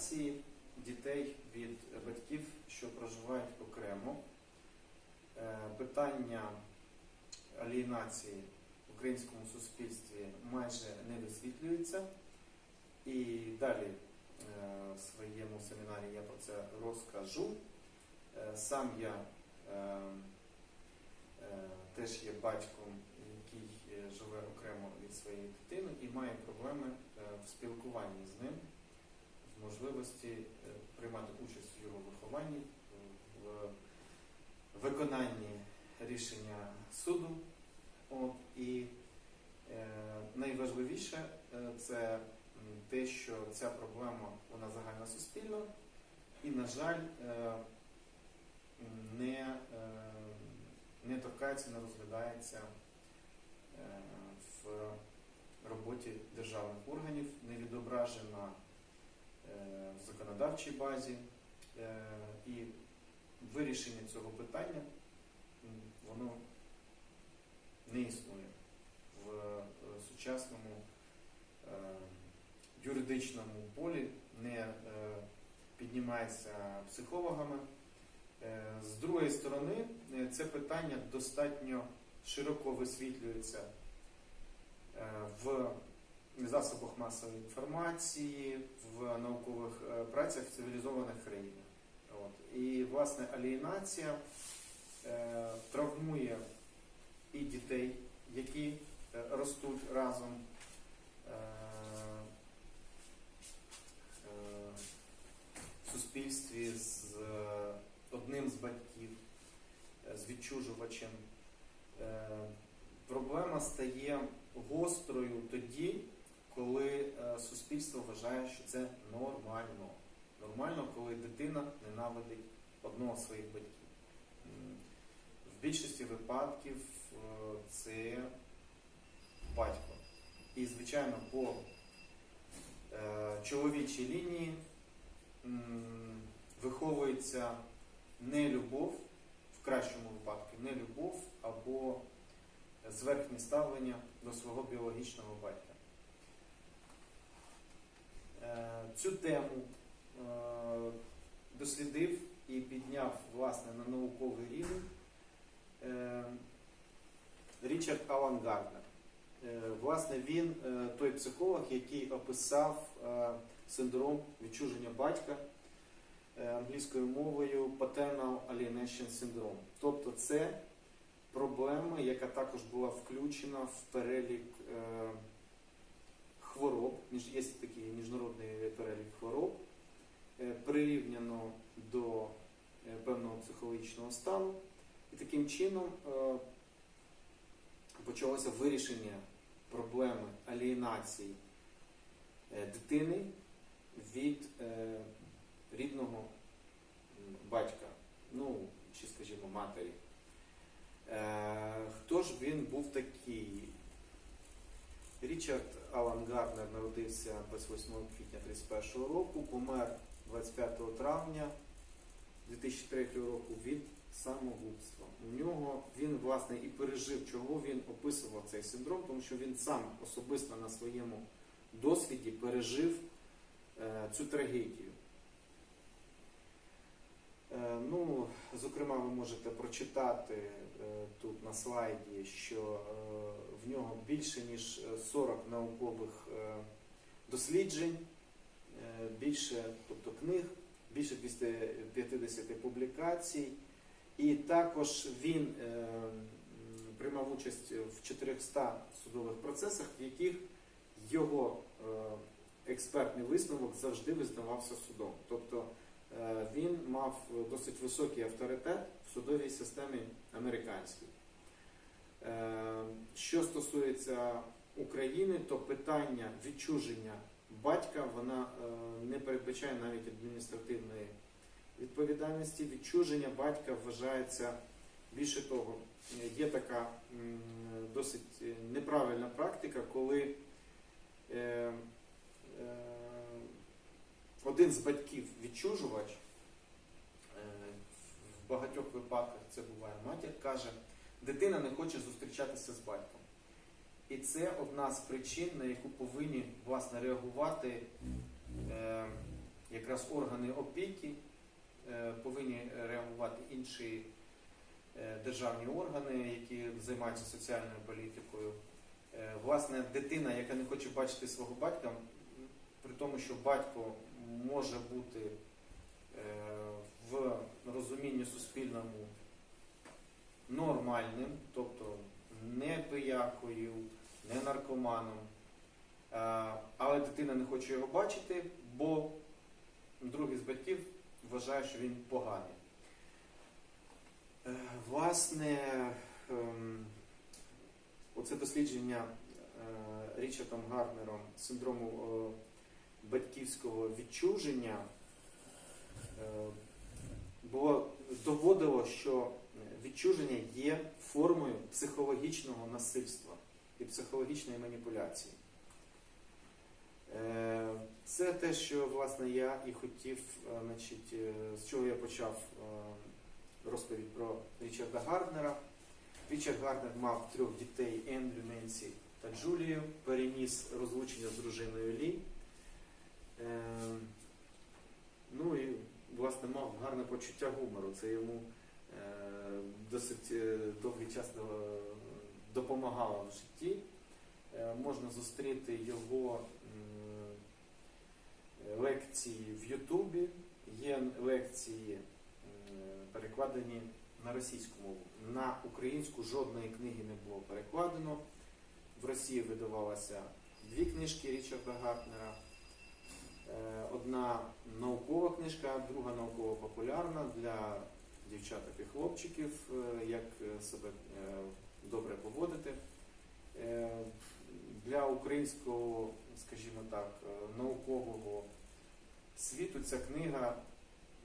алієнації дітей від батьків, що проживають окремо. Е, Питання алієнації в українському суспільстві майже не висвітлюється. І далі е, в своєму семінарі я про це розкажу. Е, Сам я теж є батьком, який живе окремо від своєї дитини і має проблеми в спілкуванні з ним, можливості е, приймати участь в його вихованні, в виконанні рішення суду. От, і е, найважливіше е, це те, що ця проблема вона загальна суспільна і, на жаль, не, не торкається, не розглядається в роботі державних органів, не відображена в законодавчій базі. Е, І вирішення цього питання воно не існує в е, сучасному е, юридичному полі, не е, піднімається психологами. Е, З другої сторони, е, це питання достатньо широко висвітлюється е, в засобах масової інформації, в наукових е, працях в цивілізованих країнах. От. І, власне, алієнація е, травмує і дітей, які е, ростуть разом. е, В суспільстві з одним з батьків, е, з відчужувачем. Е, Проблема стає гострою тоді, коли е, суспільство вважає, що це нормально. Нормально, коли дитина ненавидить одного з своїх батьків. В більшості випадків е, це батько. І, звичайно, по е, чоловічій лінії виховується не любов, в кращому випадку, не любов або зверхнє ставлення до свого біологічного батька. Е, Цю тему е, дослідив і підняв власне на науковий рівень е, Річард Алан Гарднер. Власне, він той психолог, який описав синдром відчуження батька англійською мовою Paternal Alienation Syndrome. Тобто це проблема, яка також була включена в перелік є такий міжнародний перелік хвороб, е, прирівняно до е, певного психологічного стану. І таким чином е, почалося вирішення проблеми алієнації дитини від рідного батька, ну чи, скажімо, матері. Хто ж він був такий? Річард Алан Гарднер народився 28 квітня 1931 року, помер 25 травня 2003 року від самогубства. У нього він власне і пережив, чого він описував цей синдром, тому що він сам особисто на своєму досвіді пережив е, цю трагедію. Е, Ну, зокрема, ви можете прочитати е, тут на слайді, що е, в нього більше ніж е, 40 наукових досліджень, більше тобто книг, більше 250 публікацій. І також він приймав участь в 400 судових процесах, в яких його експертний висновок завжди визнавався судом. Тобто він мав досить високий авторитет в судовій системі американській. Е, Що стосується України, то питання відчуження батька вона е, не передбачає навіть адміністративної відповідальності. Відчуження батька вважається більше того, е, є така досить е, неправильна практика, коли е, е, один з батьків відчужувач, е, в багатьох випадках це буває матір, каже, дитина не хоче зустрічатися з батьком. І це одна з причин, на яку повинні власне реагувати е, якраз органи опіки е, повинні реагувати інші державні органи, які займаються соціальною політикою. Власне, дитина, яка не хоче бачити свого батька, при тому, що батько може бути е, в розумінні суспільному нормальним, тобто не пиякою, не наркоманом. Е, Але дитина не хоче його бачити, бо другий з батьків вважає, що він поганий. Е, Власне, ем, оце дослідження Річардом Гарнером синдрому батьківського відчуження е, було доводило, що відчуження є формою психологічного насильства і психологічної маніпуляції. Е, Це те, що власне я і хотів, е, значить, з чого я почав розповідь про Річарда Гарднера. Річард Гарднер мав трьох дітей Ендрю, Ненсі та Джулію, переніс розлучення з дружиною Лі. Е, Ну і власне мав гарне почуття гумору. Це йому е, досить е, довгий час допомагало в житті. Е, Можна зустріти його лекції в Ютубі. Є лекції перекладені на російську мову. На українську жодної книги не було перекладено. В Росії видавалося дві книжки Річарда Гартнера. Е, Одна наукова книжка, друга науково-популярна для дівчаток і хлопчиків, е, як е, себе добре поводити. Для українського, скажімо так, наукового світу ця книга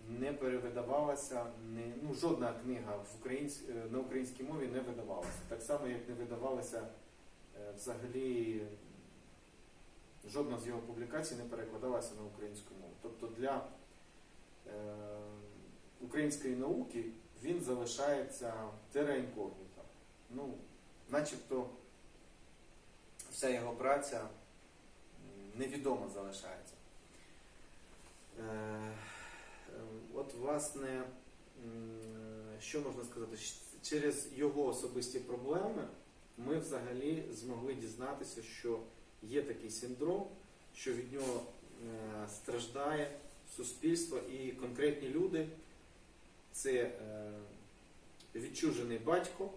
не перевидавалася, не, ну, жодна книга в українсь, на українській мові не видавалася. Так само, як не видавалася взагалі жодна з його публікацій не перекладалася на українську мову. Тобто для е, української науки він залишається терра. Ну, начебто вся його праця невідома залишається. Е, е, От, власне, що можна сказати? Через його особисті проблеми ми взагалі змогли дізнатися, що є такий синдром, що від нього е, страждає суспільство і конкретні люди. Це е, відчужений батько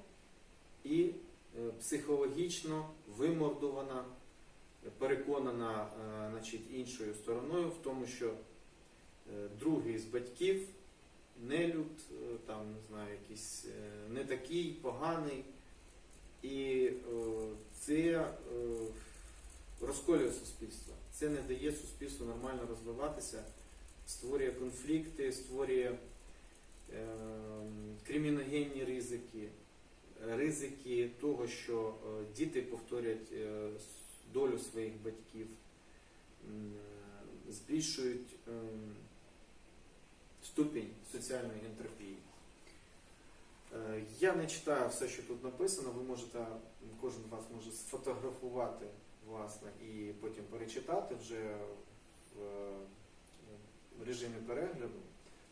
і е, психологічно вимордована, переконана значить, іншою стороною в тому, що другий з батьків нелюд, там, не знаю, якийсь не такий, поганий. І це розколює суспільство. Це не дає суспільству нормально розвиватися, створює конфлікти, створює е, криміногенні ризики, ризики того, що е, діти повторять е, долю своїх батьків, е, збільшують е, ступінь соціальної ентропії. Я не читаю все, що тут написано. Ви можете, кожен з вас може сфотографувати власне і потім перечитати вже в е, режимі перегляду.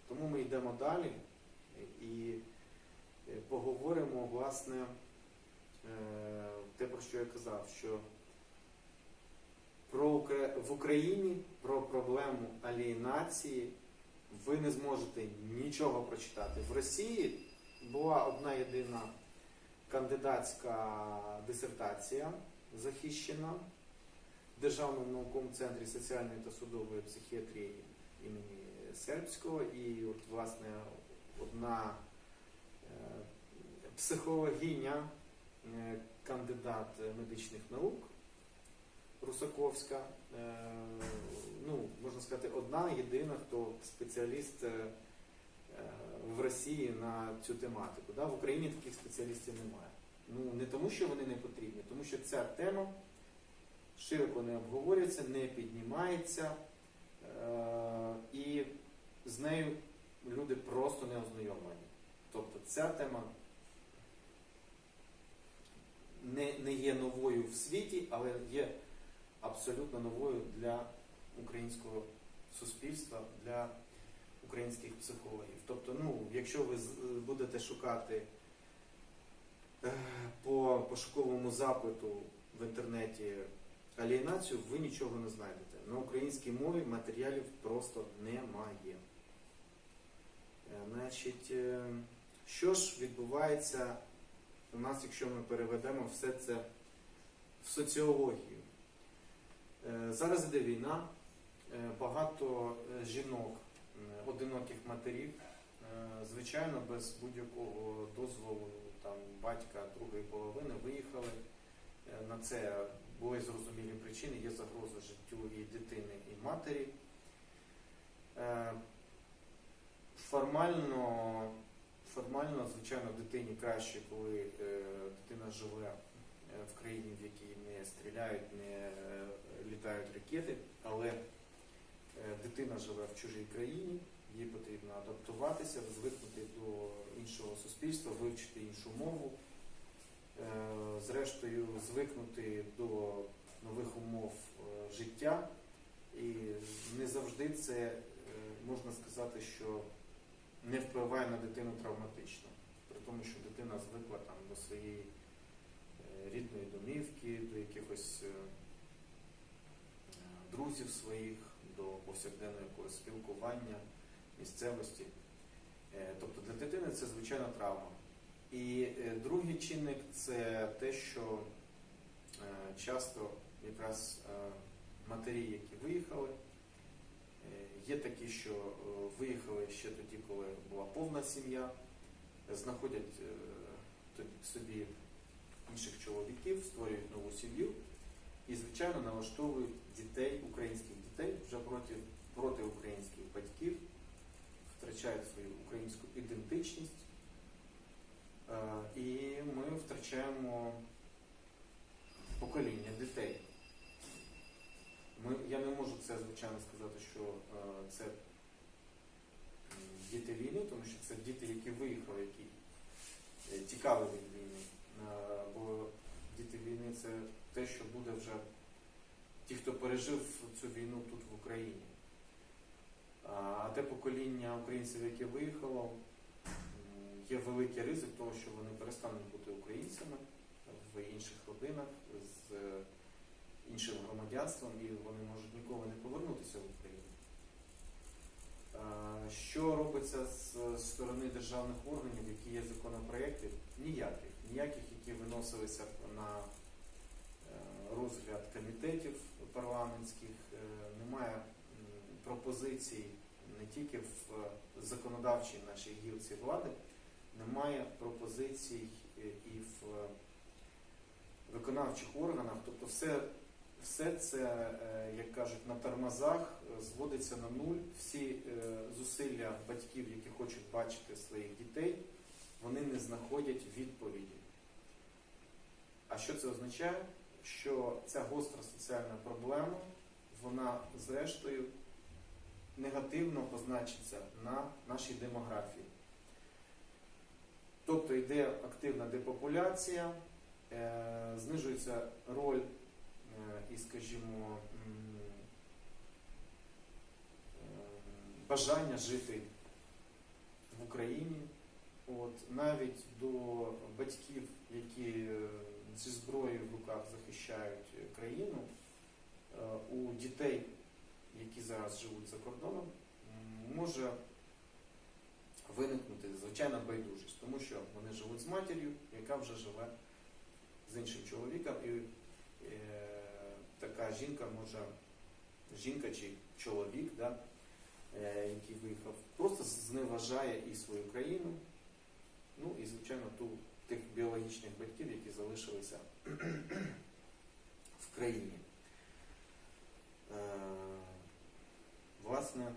Тому ми йдемо далі і е, поговоримо власне е, те, про що я казав, що про в Україні про проблему алієнації ви не зможете нічого прочитати. В Росії була одна єдина кандидатська дисертація захищена в Державному науковому центрі соціальної та судової психіатрії імені Сербського. І от, власне, одна е, психологиня, е, кандидат медичних наук Русаковська, е, ну, можна сказати, одна єдина, хто спеціаліст в Росії на цю тематику. Да? В Україні таких спеціалістів немає. Ну, не тому, що вони не потрібні, тому що ця тема широко не обговорюється, не піднімається, е, і з нею люди просто не ознайомлені. Тобто ця тема не, не є новою в світі, але є абсолютно новою для українського суспільства для українських психологів. Тобто, ну, якщо ви будете шукати е, по пошуковому запиту в інтернеті алієнацію, ви нічого не знайдете. На українській мові матеріалів просто немає. Е, Значить, е, що ж відбувається у нас, якщо ми переведемо все це в соціологію? Е, Зараз іде війна, е, багато е, жінок, е, одиноких матерів, е, звичайно, без будь-якого дозволу там, батька другої половини виїхали. Е, На це були зрозумілі причини, є загроза життю і дитини, і матері. Е, Формально, формально, звичайно, дитині краще, коли е, дитина живе в країні, в якій не стріляють, не літають ракети, але дитина живе в чужій країні, їй потрібно адаптуватися, звикнути до іншого суспільства, вивчити іншу мову, е, зрештою звикнути до нових умов е, життя. І не завжди це е, можна сказати, що не впливає на дитину травматично, при тому, що дитина звикла там до своєї рідної домівки, до якихось друзів своїх, до повсякденного якогось спілкування, місцевості. Е, Тобто для дитини це звичайна травма. І е, другий чинник це те, що е, часто якраз матері, які виїхали, Є такі, що виїхали ще тоді, коли була повна сім'я, знаходять собі інших чоловіків, створюють нову сім'ю і, звичайно, налаштовують дітей, українських дітей вже проти, проти українських батьків, втрачають свою українську ідентичність. Е, І ми втрачаємо покоління дітей. Ми, я не можу це, звичайно, сказати, що е, це діти війни, тому що це діти, які виїхали, які е, тікали від війни. Бо діти війни це те, що буде вже ті, хто пережив цю війну тут в Україні. А, те покоління українців, яке виїхало, є великий ризик того, що вони перестануть бути українцями в інших родинах з е, іншим громадянством і вони можуть ніколи не повернутися в Україну. Що робиться з сторони державних органів, які є законопроекти? Ніяких. Ніяких, які виносилися на е, розгляд комітетів парламентських. Е, Немає пропозицій не тільки в е, законодавчій нашій гілці влади, немає пропозицій е, і в е, виконавчих органах, тобто все, все це, як кажуть, на тормозах зводиться на нуль. Всі зусилля батьків, які хочуть бачити своїх дітей, вони не знаходять відповіді. А що це означає? Що ця гостра соціальна проблема, вона зрештою негативно позначиться на нашій демографії. Тобто йде активна депопуляція, е, знижується роль е, і, скажімо, е, бажання жити в Україні. От, навіть до батьків, які зі зброєю в руках захищають країну, у дітей, які зараз живуть за кордоном, може виникнути звичайна байдужість, тому що вони живуть з матір'ю, яка вже живе з іншим чоловіком, і е, така жінка може, жінка чи чоловік, да, е, який виїхав, просто зневажає і свою країну, ну і, звичайно, ту, тих біологічних батьків, які залишилися в країні. Е, власне,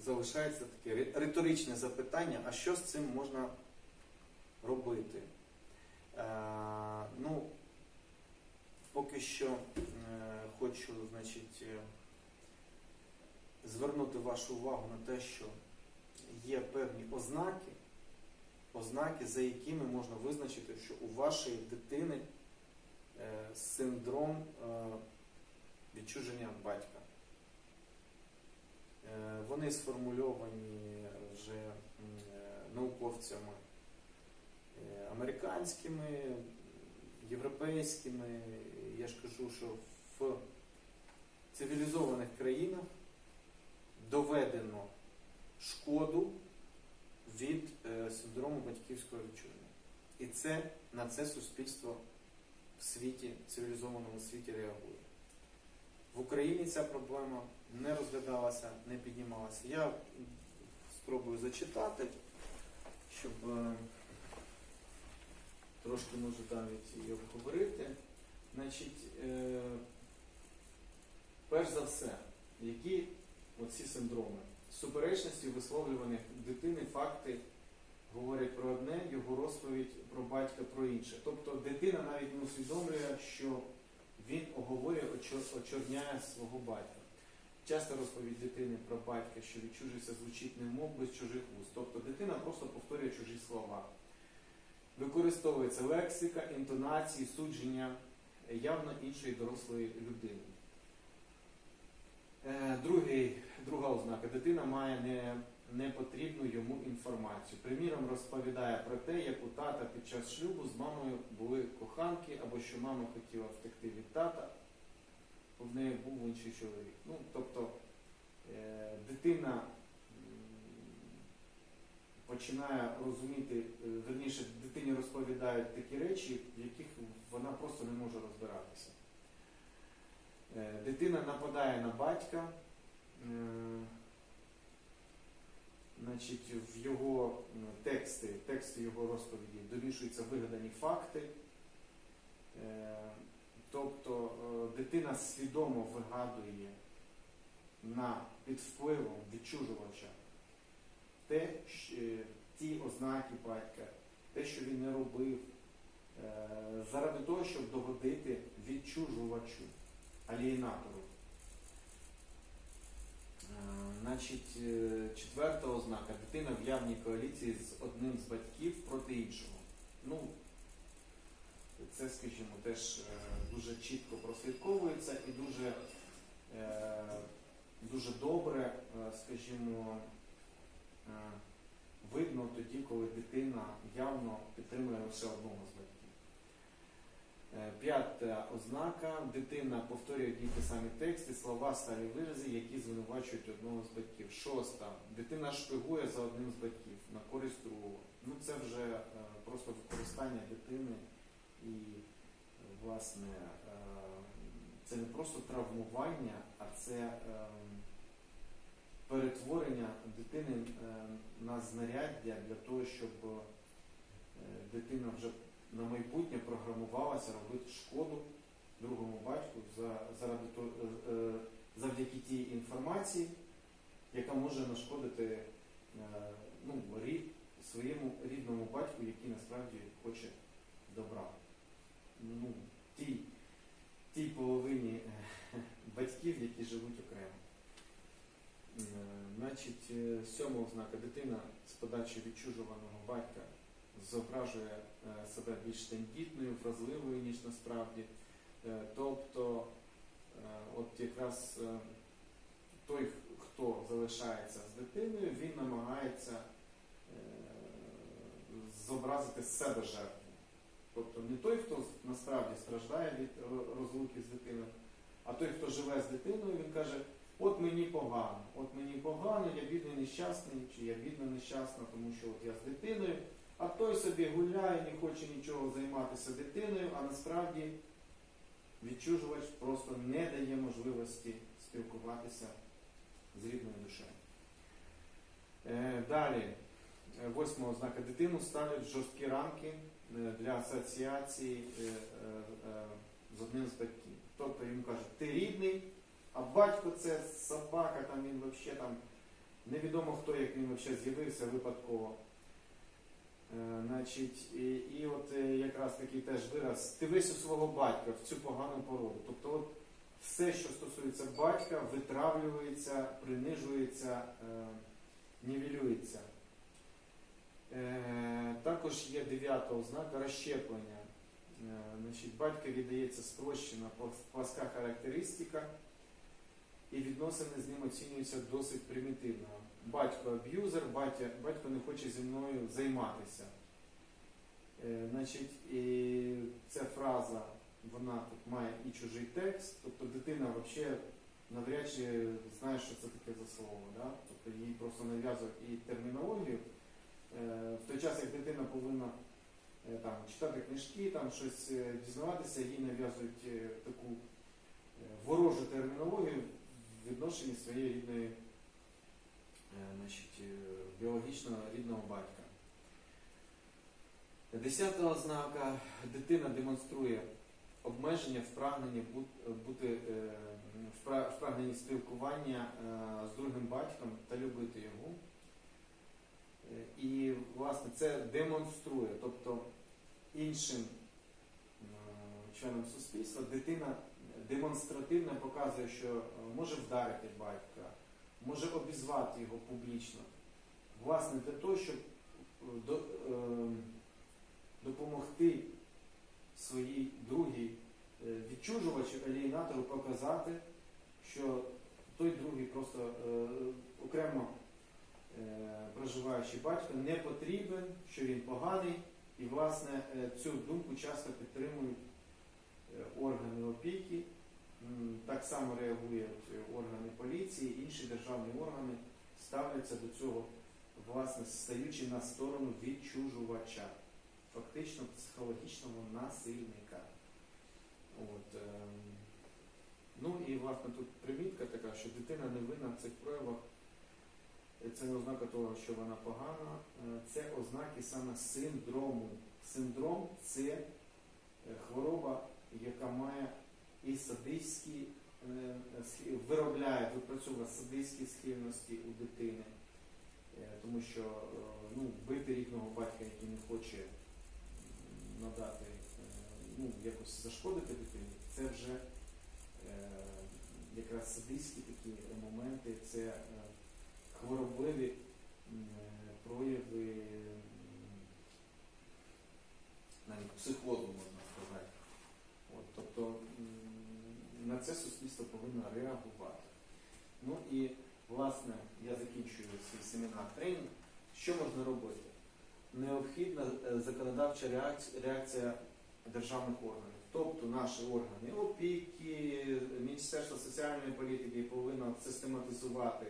залишається таке риторичне запитання, а що з цим можна робити? Е, ну, поки що е, хочу, значить, е, звернути вашу увагу на те, що є певні ознаки, ознаки, за якими можна визначити, що у вашої дитини е, синдром е, відчуження батька. Е, Вони сформульовані вже е, науковцями е, американськими, європейськими. Я ж кажу, що в цивілізованих країнах доведено шкоду від синдрому батьківського відчуження. І це на це суспільство в світі, в цивілізованому світі реагує. В Україні ця проблема не розглядалася, не піднімалася. Я спробую зачитати, щоб е, трошки може навіть і обговорити. Значить, е, перш за все, які оці синдроми? Суперечності висловлюваних дитини факти говорять про одне, його розповідь про батька про інше. Тобто дитина навіть не усвідомлює, що він оговорює, очорняє свого батька. Часто розповідь дитини про батька, що відчужується, звучить немов без чужих вуст. Тобто дитина просто повторює чужі слова. Використовується лексика, інтонації, судження явно іншої дорослої людини. Е, Другий, друга ознака. Дитина має не, непотрібну йому інформацію. Приміром, розповідає про те, як у тата під час шлюбу з мамою були коханки, або що мама хотіла втекти від тата, бо в неї був інший чоловік. Ну, тобто е, дитина починає розуміти, е, верніше, дитині розповідають такі речі, в яких вона просто не може розбиратися. Е, Дитина нападає на батька, значить, в його тексти, тексти його розповіді домішуються вигадані факти. Е, Тобто е, дитина свідомо вигадує на під впливом відчужувача те, е, ті ознаки батька, те, що він не робив, заради того, щоб догодити відчужувачу алієнатору. Е, Значить, е, четверта ознака. Дитина в явній коаліції з одним з батьків проти іншого. Ну, це, скажімо, теж е, дуже чітко прослідковується і дуже, дуже добре, скажімо, видно тоді, коли дитина явно підтримує лише одного з батьків. Е, П'ята ознака. Дитина повторює одні ті самі тексти, слова, сталі вирази, які звинувачують одного з батьків. Шоста. Дитина шпигує за одним з батьків на користь другого. Ну це вже е, просто використання дитини і, е, власне, це не просто травмування, а це перетворення дитини на знаряддя для того, щоб дитина вже на майбутнє програмувалася робити шкоду другому батьку за, заради е, е, завдяки тій інформації, яка може нашкодити е, ну, рі- своєму рідному батьку, який насправді хоче добра. Ну, тій, тій половині батьків, які живуть окремо. Значить, сьома ознака дитина з подачі відчужуваного батька зображує е, себе більш тендітною, вразливою, ніж насправді. Е, Тобто, е, от якраз той, хто залишається з дитиною, він намагається зобразити з себе жертву. Тобто не той, хто насправді страждає від розлуки з дитиною, а той, хто живе з дитиною, він каже, от мені погано, от мені погано, я бідний нещасний, чи я бідна нещасна, тому що от я з дитиною, а той собі гуляє, не хоче нічого займатися дитиною, а насправді відчужувач просто не дає можливості спілкуватися з рідною душею. Е, Далі, е, восьма ознака дитину ставлять жорсткі рамки е, для асоціації з одним з батьків. Тобто йому кажуть, ти рідний, а батько це собака, там він взагалі там невідомо хто, як він взагалі з'явився випадково. Е, Значить, і, і от е, якраз такий теж вираз, ти у свого батька в цю погану породу. Тобто от все, що стосується батька, витравлюється, принижується, е, нівелюється. Е, також є дев'ята ознака розщеплення. Е, значить, батька віддається спрощена плас- пласка характеристика, і відносини з ним оцінюються досить примітивно. Батько аб'юзер, батя, батько не хоче зі мною займатися. Е, значить, і ця фраза, вона тут має і чужий текст, тобто дитина взагалі навряд чи знає, що це таке за слово. Да? Тобто їй просто нав'язують і термінологію. Е, в той час, як дитина повинна е, там, читати книжки, там щось е, дізнаватися, їй нав'язують е, таку е, ворожу термінологію в відношенні своєї рідної, значить, е, біологічного рідного батька. Десята ознака дитина демонструє обмеження в прагненні бути е, в прагненні спілкування е, з другим батьком та любити його. Е, І, власне, це демонструє, тобто іншим е, членам суспільства дитина демонстративно показує, що е, може вдарити батька, може обізвати його публічно. Власне, для того, щоб е, е, допомогти своїй другій е, відчужувачу, алієнатору показати, що той другий просто окремо проживаючий батько не потрібен, що він поганий, і власне цю думку часто підтримують органи опіки. Так само реагують органи поліції, інші державні органи ставляться до цього, власне, стаючи на сторону відчужувача, фактично психологічного насильника. От, ем, ну і власне тут примітка така, що дитина не винна в цих проявах. Це не ознака того, що вона погана, е, це ознаки саме синдрому. Синдром це е, хвороба, яка має і садистські, е, виробляє, випрацьовує садистські схильності у дитини. Е, Тому що е, ну, бити рідного батька, який не хоче надати, ну, якось зашкодити дитині, це вже якраз садистські такі моменти, це хворобливі прояви навіть психозу, можна сказати. От, тобто на це суспільство повинно реагувати. Ну і власне я закінчую свій семінар тренінг. Що можна робити? Необхідна е, законодавча реакція, державних органів, тобто наші органи опіки, Міністерство соціальної політики повинно систематизувати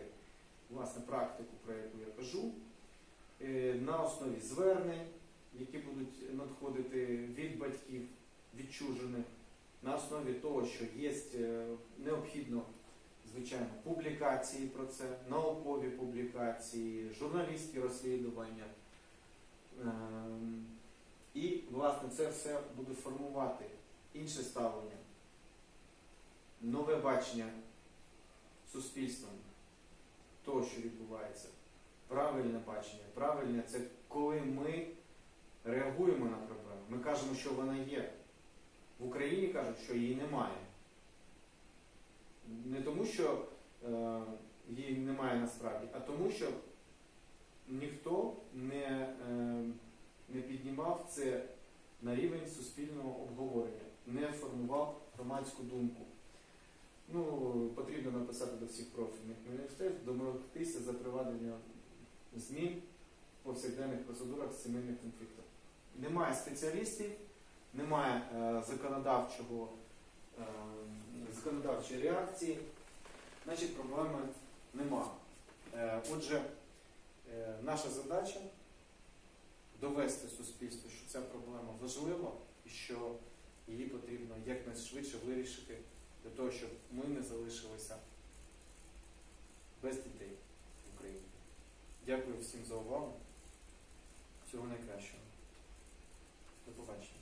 власне практику, про яку я кажу, е, на основі звернень, які будуть надходити від батьків відчужених, на основі того, що є е, необхідно, звичайно, публікації про це, наукові публікації, журналістські розслідування. Ем, І, власне, це все буде формувати інше ставлення, нове бачення суспільством того, що відбувається. Правильне бачення. Правильне це коли ми реагуємо на проблему. Ми кажемо, що вона є. В Україні кажуть, що її немає. Не тому, що е, її немає насправді, а тому, що ніхто не, е, не піднімав це на рівень суспільного обговорення, не формував громадську думку. Ну, потрібно написати до всіх профільних міністерств, домогтися запровадження змін в повсякденних процедурах сімейних конфліктів. Немає спеціалістів, немає е, законодавчого, е, законодавчої реакції, значить проблеми нема. Е, отже, наша задача довести суспільству, що ця проблема важлива і що її потрібно якнайшвидше вирішити для того, щоб ми не залишилися без дітей в Україні. Дякую всім за увагу. Всього найкращого. До побачення.